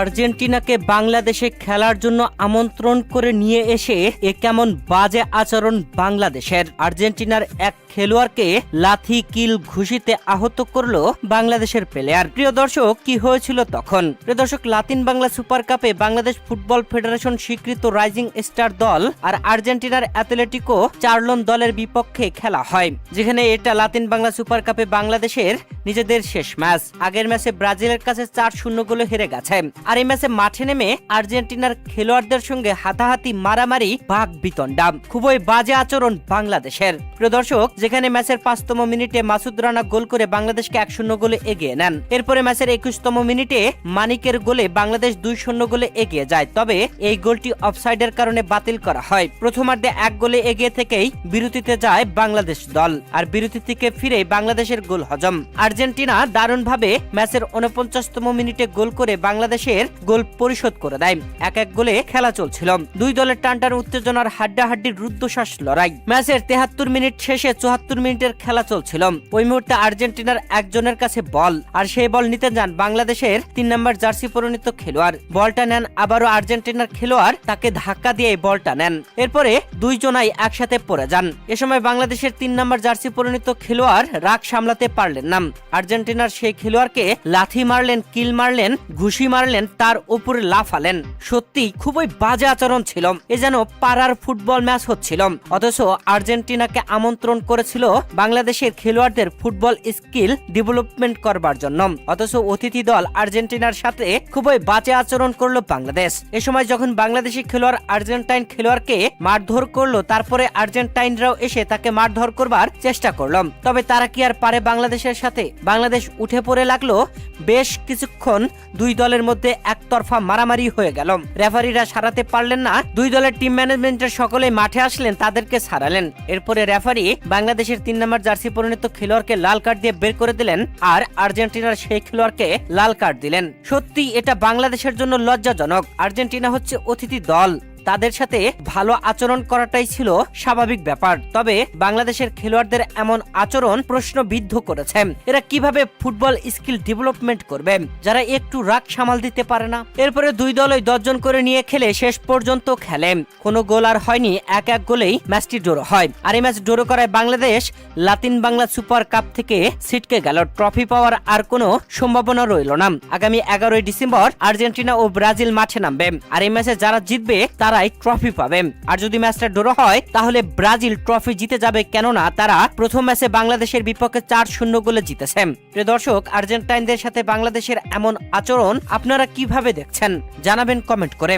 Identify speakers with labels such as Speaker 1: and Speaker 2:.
Speaker 1: আর্জেন্টিনাকে বাংলাদেশে খেলার জন্য আমন্ত্রণ করে নিয়ে এসে এ কেমন বাজে আচরণ বাংলাদেশের। আর্জেন্টিনার এক খেলোয়াড়কে লাথি কিল ঘুষিতে আহত করল বাংলাদেশের প্লেয়ার প্রিয় দর্শক, কি হয়েছিল তখন? প্রিয় দর্শক, লাতিন বাংলা সুপার কাপে বাংলাদেশ ফুটবল ফেডারেশন স্বীকৃত রাইজিং স্টার দল আর আর্জেন্টিনার অ্যাথলেটিকো চার্লন দলের বিপক্ষে খেলা হয়, যেখানে এটা লাতিন বাংলা সুপার কাপে বাংলাদেশের নিজেদের শেষ ম্যাচ। আগের ম্যাচে ব্রাজিলের কাছে চার শূন্য গোলে হেরে গেছে। আর এই ম্যাচে মাঠে নেমে আর্জেন্টিনার খেলোয়াড়দের সঙ্গে হাতাহাতি মারামারি, বাঘ বিতণ্ডা। খুবই বাজে আচরণ বাংলাদেশের। প্রিয় দর্শক, যেখানে ম্যাচের পাঁচতম মিনিটে মাসুদ রানা গোল করে বাংলাদেশকে এক শূন্য গোলে এগিয়ে নেন। এরপরে ম্যাচের একুশতম মিনিটে মানিকের গোলে বাংলাদেশ দুই শূন্য গোলে এগিয়ে যায়। তবে এই গোলটি অফসাইডের কারণে বাতিল করা হয়। প্রথমার্ধে এক গোলে এগিয়ে থেকেই বিরতিতে যায় বাংলাদেশ দল। আর বিরতি থেকে ফিরে বাংলাদেশের গোল হজম। আর্জেন্টিনা দারুণভাবে ম্যাচের উনপঞ্চাশতম মিনিটে গোল করে বাংলাদেশের গোল পরিশোধ করে দেয়। এক এক গোলে খেলা চলছিল। দুই দলের টানটার উত্তেজনার হাড্ডাহাড্ডির রুদ্ধশ্বাস লড়াই। ম্যাচের তেহাত্তর মিনিট শেষে চুয়াত্তর মিনিটের খেলা চলছিল। ওই মুহূর্তে আর্জেন্টিনার একজনের কাছে বল, আর সেই বল নিতে যান বাংলাদেশের তিন নম্বর জার্সি পরিণত খেলোয়াড়। বলটা নেন আবারও আর্জেন্টিনার খেলোয়াড়, তাকে ধাক্কা দিয়ে বলটা নেন। এরপরে দুইজনাই একসাথে পড়ে যান। এ সময় বাংলাদেশের তিন নম্বর জার্সি পরিণত খেলোয়াড় রাগ সামলাতে পারলেন না। আর্জেন্টিনার সেই খেলোয়াড়কে লাথি মারলেন, কিল মারলেন, ঘুষি মারলেন তার উপরে লাফালেন। সত্যি খুবই বাজে আচরণ ছিল। এ যেন পাড়ার ফুটবল ম্যাচ হচ্ছিল। অথচ আর্জেন্টিনাকে আমন্ত্রণ করেছিল বাংলাদেশের খেলোয়াড়দের ফুটবল স্কিল ডেভেলপমেন্ট করবার জন্য। অথচ অতিথি দল আর্জেন্টিনার সাথে খুবই বাজে আচরণ করল বাংলাদেশ। এ সময় যখন বাংলাদেশি খেলোয়াড় আর্জেন্টাইন খেলোয়াড়কে মারধর করল, তারপরে আর্জেন্টাইনরাও এসে তাকে মারধর করবার চেষ্টা করল। তবে তারা কি আর পারে বাংলাদেশের সাথে? বাংলাদেশ উঠে পড়ে লাগল বেশ কিছুক্ষণ দুই দলের মধ্যে একতরফা মারামারি হয়ে গেল। রেফারিরা সারাতে পারলেন না, দুই দলের টিম ম্যানেজমেন্টের সকলে মাঠে আসলেন, তাদেরকে সারালেন। এরপরে রেফারি বাংলাদেশের তিন নম্বর জার্সি পরিণত খেলোয়াড়কে লাল কার্ড দিয়ে বের করে দিলেন, আর আর্জেন্টিনার সেই খেলোয়াড়কে লাল কার্ড দিলেন। সত্যি এটা বাংলাদেশের জন্য লজ্জাজনক। আর্জেন্টিনা হচ্ছে অতিথি দল। তাদের সাথে ভালো আচরণ করাটাই ছিল স্বাভাবিক ব্যাপার। তবে বাংলাদেশের খেলোয়াড়দের এমন আচরণ প্রশ্নবিদ্ধ করেছে। এরা কীভাবে ফুটবল স্কিল ডেভেলপমেন্ট করবে? যারা একটু রাগ সামাল দিতে পারে না? এরপরে দুই দলই দশজন করে নিয়ে খেলে শেষ পর্যন্ত খেলে। কোনো গোল আর হয়নি, এক এক গোলেই ম্যাচটি ড্রো হয়। আর এই ম্যাচ ড্রো করায় Bangladesh Latin Bangla super cup থেকে ছিটকে গেল। ট্রফি পাওয়ার আর কোনো সম্ভাবনা রইল না। আগামী এগারোই ডিসেম্বর আর্জেন্টিনা ও ব্রাজিল মাঠে নামবে। আর এই ম্যাচে যারা জিতবে তারাই ট্রফি পাবে। আর যদি ম্যাচটা ড্র হয়, তাহলে ব্রাজিল ট্রফি জিতে যাবে, কেননা তারা প্রথম ম্যাচে বাংলাদেশের বিপক্ষে চার শূন্য গোলে জিতেছে। প্রিয় দর্শক, আর্জেন্টাইনদের সাথে বাংলাদেশের এমন আচরণ আপনারা কীভাবে দেখছেন, জানাবেন কমেন্ট করে।